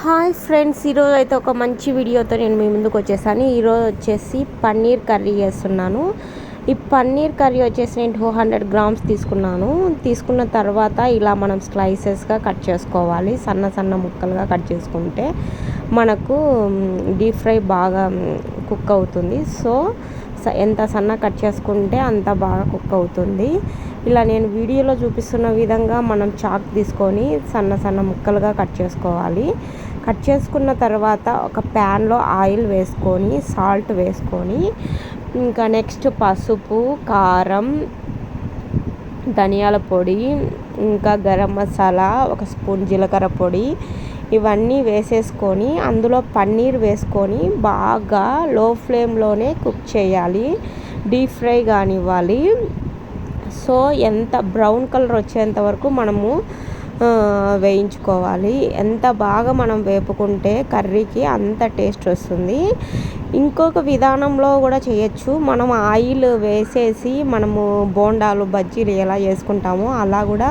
Hi friends ఈరోజు అయితే ఒక మంచి వీడియోతో నేను మీ ముందుకు వచ్చేసాను. ఈరోజు వచ్చేసి పన్నీర్ కర్రీ చేస్తున్నాను. ఈ పన్నీర్ కర్రీ వచ్చేసి నేను టూ హండ్రెడ్ గ్రామ్స్ తీసుకున్నాను. తీసుకున్న తర్వాత ఇలా మనం స్లైసెస్గా కట్ చేసుకోవాలి. సన్న సన్న ముక్కలుగా కట్ చేసుకుంటే మనకు డీప్ ఫ్రై బాగా కుక్ అవుతుంది. సో ఎంత సన్న కట్ చేసుకుంటే అంత బాగా కుక్ అవుతుంది. ఇలా నేను వీడియోలో చూపిస్తున్న విధంగా మనం చాక్ తీసుకొని సన్న సన్న ముక్కలుగా కట్ చేసుకోవాలి. కట్ చేసుకున్న తర్వాత ఒక ప్యాన్లో ఆయిల్ వేసుకొని సాల్ట్ వేసుకొని ఇంకా నెక్స్ట్ పసుపు కారం ధనియాల పొడి ఇంకా గరం మసాలా ఒక స్పూన్ జీలకర్ర పొడి ఇవన్నీ వేసేసుకొని అందులో పన్నీర్ వేసుకొని బాగా లో ఫ్లేమ్లోనే కుక్ చేయాలి. డీప్ ఫ్రై కానివ్వాలి. సో ఎంత బ్రౌన్ కలర్ వచ్చేంత వరకు మనము వేయించుకోవాలి. ఎంత బాగా మనం వేపుకుంటే కర్రీకి అంత టేస్ట్ వస్తుంది. ఇంకొక విధానంలో కూడా చేయొచ్చు. మనం ఆయిల్ వేసేసి మనము బోండాలు బజ్జీలు ఎలా చేసుకుంటామో అలా కూడా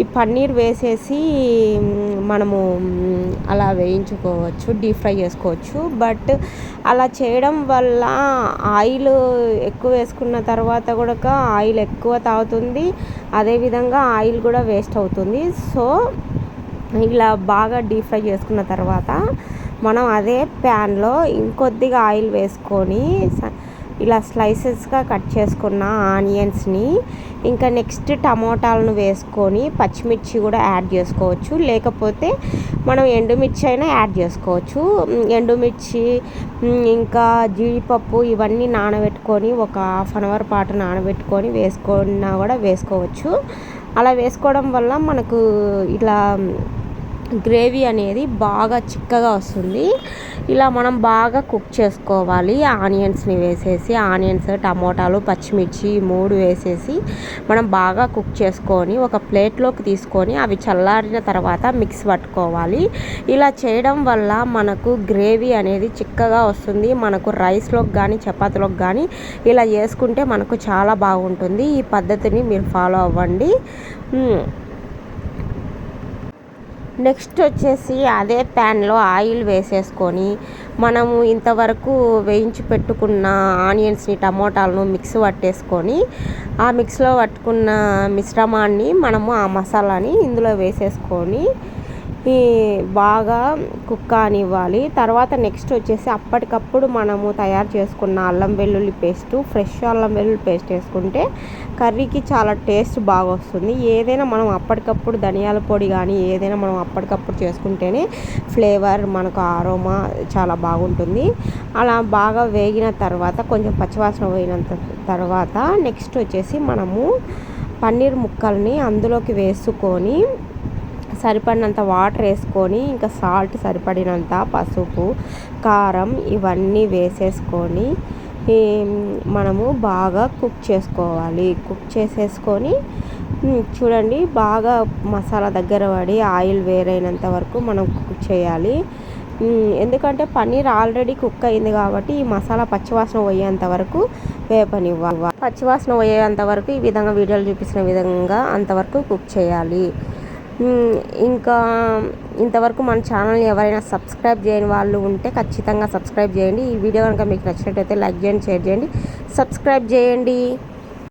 ఈ పన్నీర్ వేసేసి మనము అలా వేయించుకోవచ్చు డీప్ ఫ్రై చేసుకోవచ్చు. బట్ అలా చేయడం వల్ల ఆయిల్ ఎక్కువ వేసుకున్న తర్వాత కూడా ఆయిల్ ఎక్కువ తాగుతుంది. అదేవిధంగా ఆయిల్ కూడా వేస్ట్ అవుతుంది. సో ఇలా బాగా డీప్ ఫ్రై చేసుకున్న తర్వాత మనం అదే ప్యాన్లో ఇంకొద్దిగా ఆయిల్ వేసుకొని ఇలా స్లైసెస్గా కట్ చేసుకున్న ఆనియన్స్ని ఇంకా నెక్స్ట్ టమోటాలను వేసుకొని పచ్చిమిర్చి కూడా యాడ్ చేసుకోవచ్చు. లేకపోతే మనం ఎండుమిర్చి అయినా యాడ్ చేసుకోవచ్చు. ఎండుమిర్చి ఇంకా జీడిపప్పు ఇవన్నీ నానబెట్టుకొని ఒక హాఫ్ అన్ అవర్ పాటు నానబెట్టుకొని వేసుకున్నా కూడా వేసుకోవచ్చు. అలా వేసుకోవడం వల్ల మనకు ఇలా గ్రేవీ అనేది బాగా చిక్కగా వస్తుంది. ఇలా మనం బాగా కుక్ చేసుకోవాలి. ఆనియన్స్ని వేసేసి ఆనియన్స్ టమోటాలు పచ్చిమిర్చి మూడు వేసేసి మనం బాగా కుక్ చేసుకొని ఒక ప్లేట్లోకి తీసుకొని అవి చల్లారిన తర్వాత మిక్స్ పట్టుకోవాలి. ఇలా చేయడం వల్ల మనకు గ్రేవీ అనేది చిక్కగా వస్తుంది. మనకు రైస్లోకి కానీ చపాతీలోకి కానీ ఇలా చేసుకుంటే మనకు చాలా బాగుంటుంది. ఈ పద్ధతిని మీరు ఫాలో అవ్వండి. నెక్స్ట్ వచ్చేసి అదే ప్యాన్లో ఆయిల్ వేసేసుకొని మనము ఇంతవరకు వేయించి పెట్టుకున్న ఆనియన్స్ని టమోటాలను మిక్స్ పట్టేసుకొని ఆ మిక్స్లో పట్టుకున్న మిశ్రమాన్ని మనము ఆ మసాలాని ఇందులో వేసేసుకొని బాగా కుక్ కానివ్వాలి. తర్వాత నెక్స్ట్ వచ్చేసి అప్పటికప్పుడు మనము తయారు చేసుకున్న అల్లం వెల్లుల్లి పేస్ట్ ఫ్రెష్ అల్లం వెల్లుల్లి పేస్ట్ వేసుకుంటే కర్రీకి చాలా టేస్ట్ బాగా వస్తుంది. ఏదైనా మనం అప్పటికప్పుడు ధనియాల పొడి కానీ ఏదైనా మనం అప్పటికప్పుడు చేసుకుంటేనే ఫ్లేవర్ మనకు ఆరోమా చాలా బాగుంటుంది. అలా బాగా వేగిన తర్వాత కొంచెం పచ్చివాసన పోయినంత తర్వాత నెక్స్ట్ వచ్చేసి మనము పన్నీర్ ముక్కల్ని అందులోకి వేసుకొని సరిపడినంత వాటర్ వేసుకొని ఇంకా సాల్ట్ సరిపడినంత పసుపు కారం ఇవన్నీ వేసేసుకొని మనము బాగా కుక్ చేసుకోవాలి. కుక్ చేసేసుకొని చూడండి బాగా మసాలా దగ్గర పడి ఆయిల్ వేరైనంత వరకు మనం కుక్ చేయాలి. ఎందుకంటే పన్నీర్ ఆల్రెడీ కుక్ అయింది కాబట్టి ఈ మసాలా పచ్చివాసన పోయేంత వరకు వేపనివ్వాలి. పచ్చివాసన పోయేంత వరకు ఈ విధంగా వీడియోలు చూపించిన విధంగా అంతవరకు కుక్ చేయాలి. ఇంకా ఇంతవరకు మన ఛానల్ని ఎవరైనా సబ్స్క్రైబ్ చేయని వాళ్ళు ఉంటే ఖచ్చితంగా సబ్స్క్రైబ్ చేయండి. ఈ వీడియో కనుక మీకు నచ్చినట్టయితే లైక్ చేయండి షేర్ చేయండి. సబ్స్క్రైబ్ చేయండి.